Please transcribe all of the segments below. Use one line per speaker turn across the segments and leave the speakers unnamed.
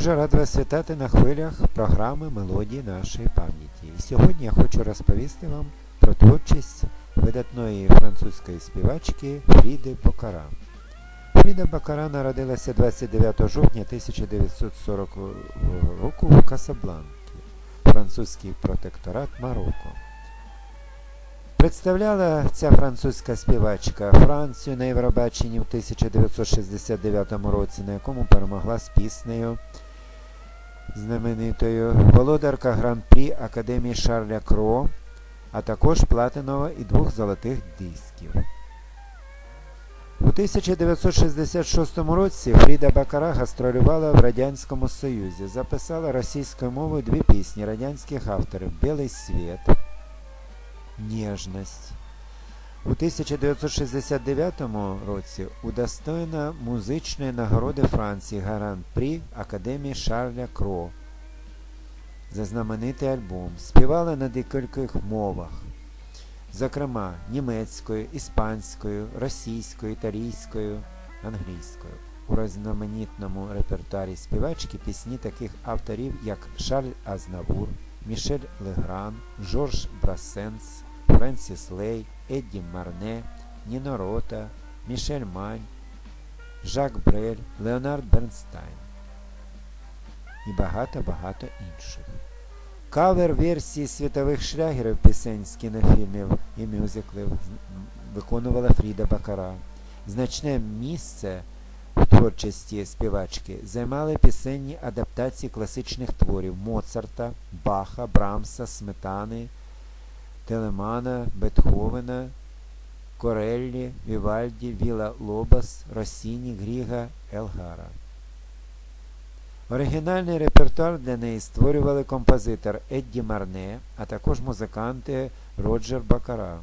Дуже рад вас вітати на хвилях програми Мелодії нашої пам'яті. І сьогодні я хочу розповісти вам про творчість видатної французької співачки Фріди Бокара. Фріда Бокара народилася 29 жовтня 1940 року в Касабланкі, французький протекторат Марокко. Представляла ця французька співачка Францію на Євробаченні в 1969 році, на якому перемогла з піснею знаменитою володарка Гран-прі Академії Шарля Кро, а також платинова і двох золотих дисків. У 1966 році Фріда Бакара гастролювала в Радянському Союзі, записала російською мовою дві пісні радянських авторів Білий світ. Ніжність. У 1969 році удостоєна музичної нагороди Франції Гран-прі Академії Шарля Кро за знаменитий альбом. Співала на декількох мовах, зокрема німецькою, іспанською, російською, італійською, англійською. У різноманітному репертуарі співачки пісні таких авторів, як Шарль Азнавур, Мішель Легран, Жорж Брассенс, Френсіс Лей, Едді Марне, Ніно Рота, Мішель Мань, Жак Брель, Леонард Бернстайн і багато-багато інших. Кавер версії світових шлягерів пісень з кінофільмів і мюзиклів виконувала Фріда Бакара. Значне місце в творчості співачки займали пісенні адаптації класичних творів Моцарта, Баха, Брамса, Сметани, Телемана, Бетховена, Кореллі, Вівальді, Віла Лобас, Росіні, Гріга, Елгара. Оригінальний репертуар для неї створювали композитор Едді Марне, а також музиканти Роджер Бакара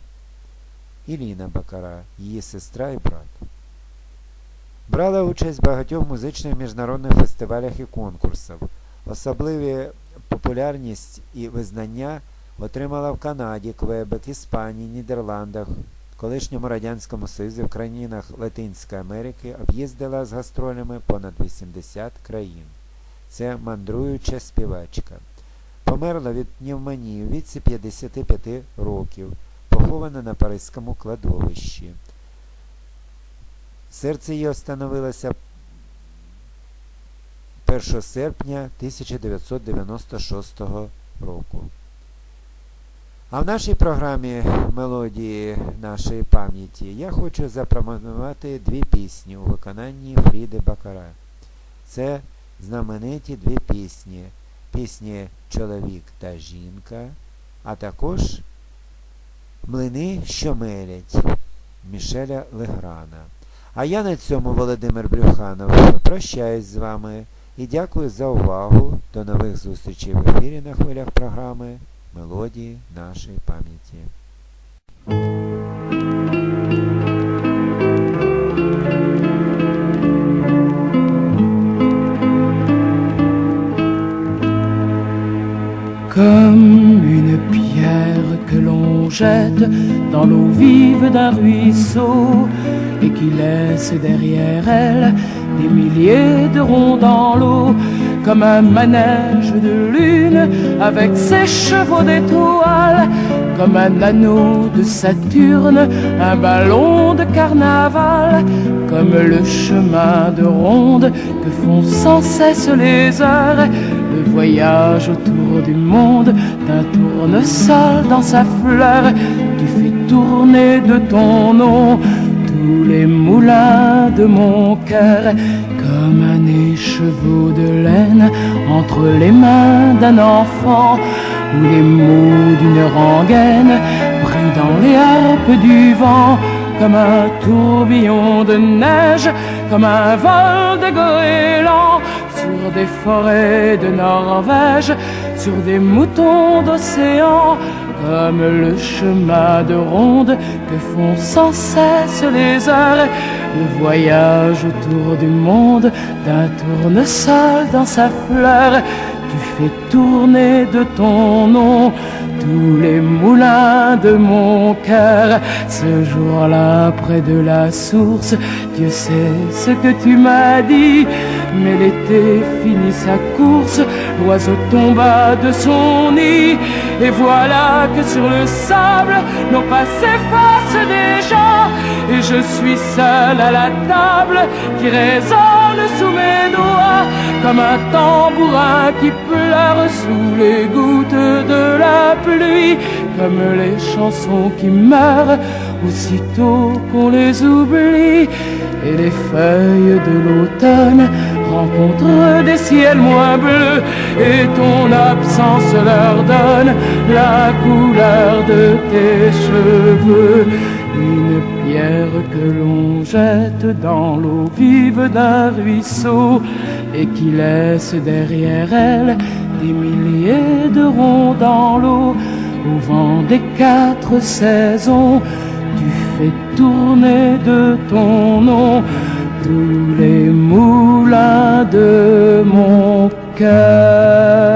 і Ліна Бакара, її сестра і брат. Брала участь в багатьох музичних міжнародних фестивалях і конкурсах. Особливі популярність і визнання отримала в Канаді, Квебек, Іспанії, Нідерландах, колишньому Радянському Союзі, в країнах Латинської Америки об'їздила з гастролями понад 80 країн. Це мандруюча співачка. Померла від пневмонії у віці 55 років, похована на Паризькому кладовищі. Серце її остановилося 1 серпня 1996 року. А в нашій програмі Мелодії нашої пам'яті я хочу запропонувати дві пісні у виконанні Фріди Бакара. Це знамениті дві пісні. Пісні Чоловік та жінка, а також Млини, що мелять Мішеля Леграна. А я на цьому Володимир Брюханов прощаюсь з вами і дякую за увагу. До нових зустрічей в ефірі на хвилях програми Мелодії нашої пам'яті.
Comme une pierre que l'on jette dans l'eau vive d'un ruisseau et qui laisse derrière elle des milliers de ronds dans l'eau, comme un manège de lune avec ses chevaux d'étoiles, comme un anneau de Saturne, un ballon de carnaval, comme le chemin de ronde que font sans cesse les heures, le voyage autour du monde d'un tournesol dans sa fleur, tu fais tourner de ton nom tous les moulins de mon cœur comme un écheveau de laine entre les mains d'un enfant ou les mots d'une rengaine pris dans les harpes du vent comme un tourbillon de neige comme un vol de goéland sur des forêts de Norvège sur des moutons d'océan comme le chemin de ronde que font sans cesse les heures, le voyage autour du monde d'un tournesol dans sa fleur. Tu fais tourner de ton nom tous les moulins de mon cœur. Ce jour-là, près de la source, Dieu sait ce que tu m'as dit. Mais l'été finit sa course, l'oiseau tomba de son nid, et voilà que sur le sable, nos pas s'effacent déjà, et je suis seul à la table qui résonne sous mes doigts, comme un tambourin qui pleure sous les gouttes de la pluie, comme les chansons qui meurent aussitôt qu'on les oublie, et les feuilles de l'automne rencontrent des ciels moins bleus, et ton absence leur donne la couleur de tes cheveux. Une pierre que l'on jette dans l'eau vive d'un ruisseau et qui laisse derrière elle des milliers de ronds dans l'eau au vent des quatre saisons. Tu fais tourner de ton nom tous les moulins de mon cœur.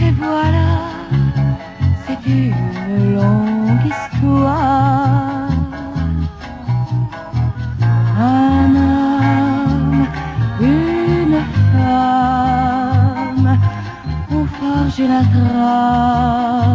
Et voilà, c'est une longue histoire. Un homme, une femme ont forgé la trame.